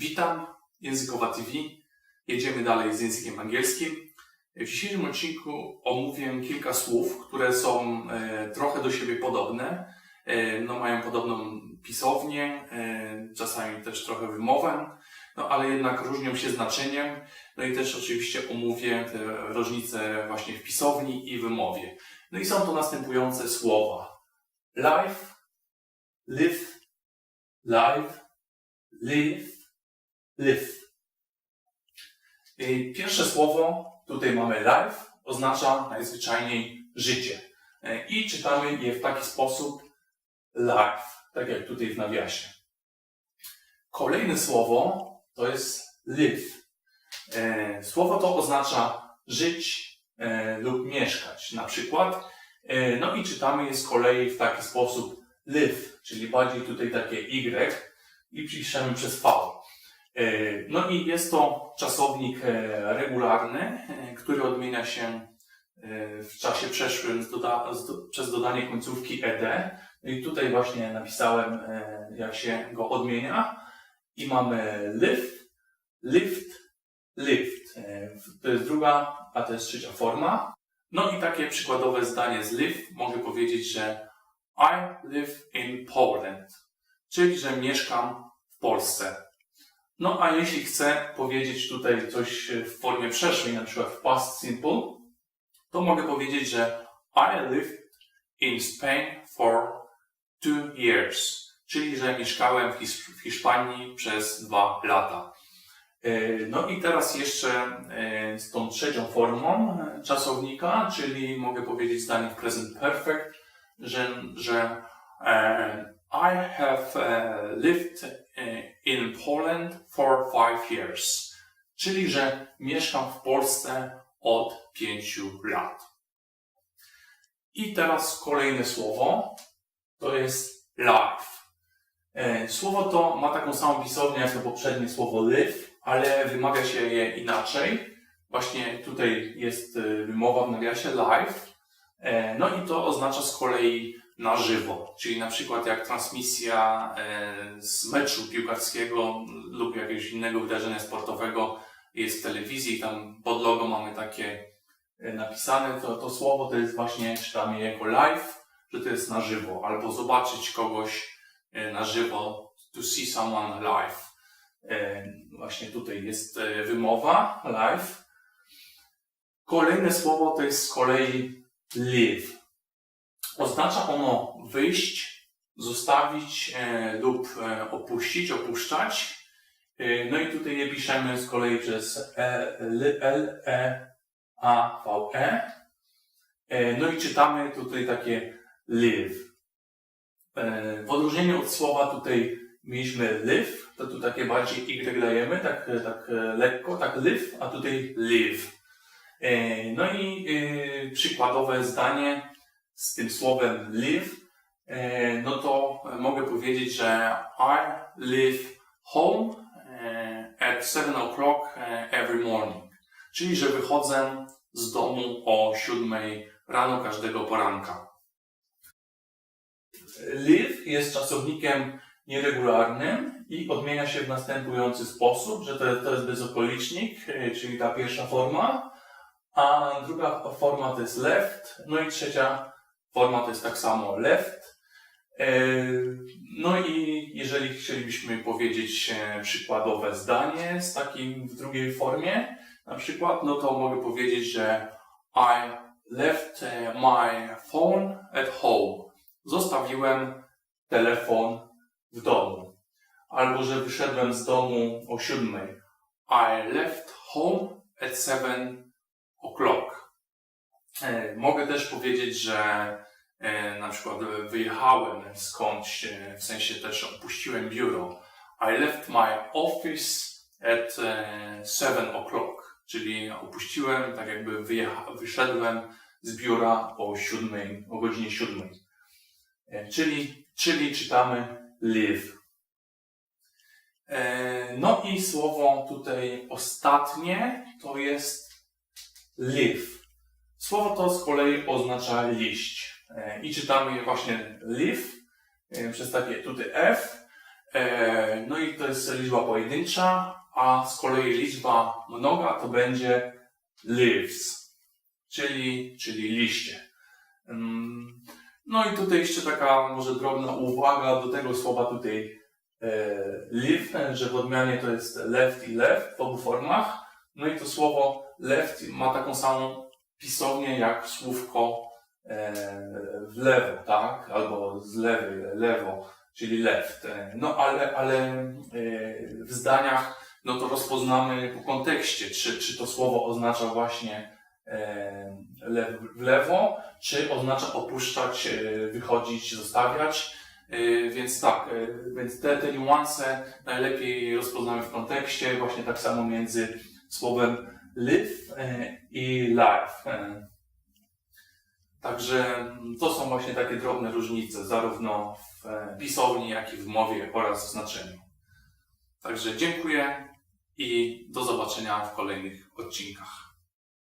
Witam, Językowa TV. Jedziemy dalej z językiem angielskim. W dzisiejszym odcinku omówię kilka słów, które są e, trochę do siebie podobne. E, no, mają podobną pisownię, e, czasami też trochę wymowę, no, ale jednak różnią się znaczeniem. No i też oczywiście omówię te różnice właśnie w pisowni i wymowie. No i są to następujące słowa. Life, live, live, live, live. I Pierwsze słowo, tutaj mamy life, oznacza najzwyczajniej życie. E, I czytamy je w taki sposób life, tak jak tutaj w nawiasie. Kolejne słowo to jest live. E, Słowo to oznacza żyć e, lub mieszkać. Na przykład, no i czytamy je z kolei w taki sposób live, czyli bardziej tutaj takie Y i piszemy przez V. E, No i jest to czasownik e, regularny, e, który odmienia się w czasie przeszłym z doda z do przez dodanie końcówki ed. No i tutaj właśnie napisałem, jak się go odmienia. I mamy lift, lift. E, To jest druga, a to jest trzecia forma. No i takie przykładowe zdanie z live mogę powiedzieć, że I live in Poland, czyli że mieszkam w Polsce. No a jeśli chcę powiedzieć tutaj coś w formie przeszłej, na przykład w past simple, to mogę powiedzieć, że I lived in Spain for two years, czyli że mieszkałem w, His- w Hiszpanii przez dwa lata. E, No i teraz jeszcze e, z tą trzecią formą e, czasownika, czyli mogę powiedzieć zdanie w present perfect, że, że e, I have e, lived e, in Poland for five years, czyli że mieszkam w Polsce od pięciu lat. I teraz kolejne słowo, to jest life. E, Słowo to ma taką samą pisownię jak to poprzednie słowo live, ale wymawia się je inaczej. Właśnie tutaj jest e, wymowa w nawiasie live. E, No i to oznacza z kolei na żywo, czyli na przykład jak transmisja e, z meczu piłkarskiego lub jakiegoś innego wydarzenia sportowego jest w telewizji, tam pod logo mamy takie e, napisane, to, to słowo to jest właśnie, czytamy jako live, że to jest na żywo, albo zobaczyć kogoś e, na żywo, to see someone live. Właśnie tutaj jest wymowa live. Kolejne słowo to jest z kolei live. Oznacza ono wyjść, zostawić e, lub e, opuścić, opuszczać. E, no i tutaj je piszemy z kolei przez l, l, e, a, v, e. No i czytamy tutaj takie live. W odróżnieniu od słowa tutaj mieliśmy live, to tu takie bardziej y dajemy, tak, tak lekko, tak live, a tutaj live. No i przykładowe zdanie z tym słowem live, e, no to mogę powiedzieć, że I live home e, at 7 o'clock e, every morning. Czyli, że wychodzę z domu o 7 rano każdego poranka. Live jest czasownikiem nieregularnym i odmienia się w następujący sposób, że to, to jest bezokolicznik, czyli ta pierwsza forma, a druga forma to jest left, no i trzecia forma to jest tak samo left. E, No i jeżeli chcielibyśmy powiedzieć e, przykładowe zdanie z takim w drugiej formie, na przykład, no to mogę powiedzieć, że I left e, my phone at home. Zostawiłem telefon w domu. Albo, że wyszedłem z domu o siódmej. I left home at seven o'clock. Mogę też powiedzieć, że na przykład wyjechałem skądś, e, w sensie też opuściłem biuro. I left my office at e, seven o'clock. Czyli opuściłem, tak jakby wyszedłem z biura o siódmej, o godzinie siódmej. E, Czyli, czyli czytamy live. E, No i słowo tutaj ostatnie to jest live. Słowo to z kolei oznacza liść. E, I czytamy właśnie live przez takie tutaj F. E, no i to jest liczba pojedyncza, a z kolei liczba mnoga to będzie leaves, czyli, czyli liście. Ym, No i tutaj jeszcze taka może drobna uwaga do tego słowa tutaj e, leaf, e, że w odmianie to jest left i left w obu formach. No i to słowo left ma taką samą pisownię jak słówko w lewo, tak? Albo z lewej, lewo, czyli left. E, No ale, ale e, w zdaniach no to rozpoznamy po kontekście, czy, czy to słowo oznacza właśnie e, w lewo, czy oznacza opuszczać, e, wychodzić, zostawiać. E, Więc tak, e, więc te, te niuanse najlepiej rozpoznamy w kontekście, właśnie tak samo między słowem live e, i life. Także mm, to są właśnie takie drobne różnice, zarówno w e, pisowni, jak i w mowie oraz w znaczeniu. Także dziękuję i do zobaczenia w kolejnych odcinkach.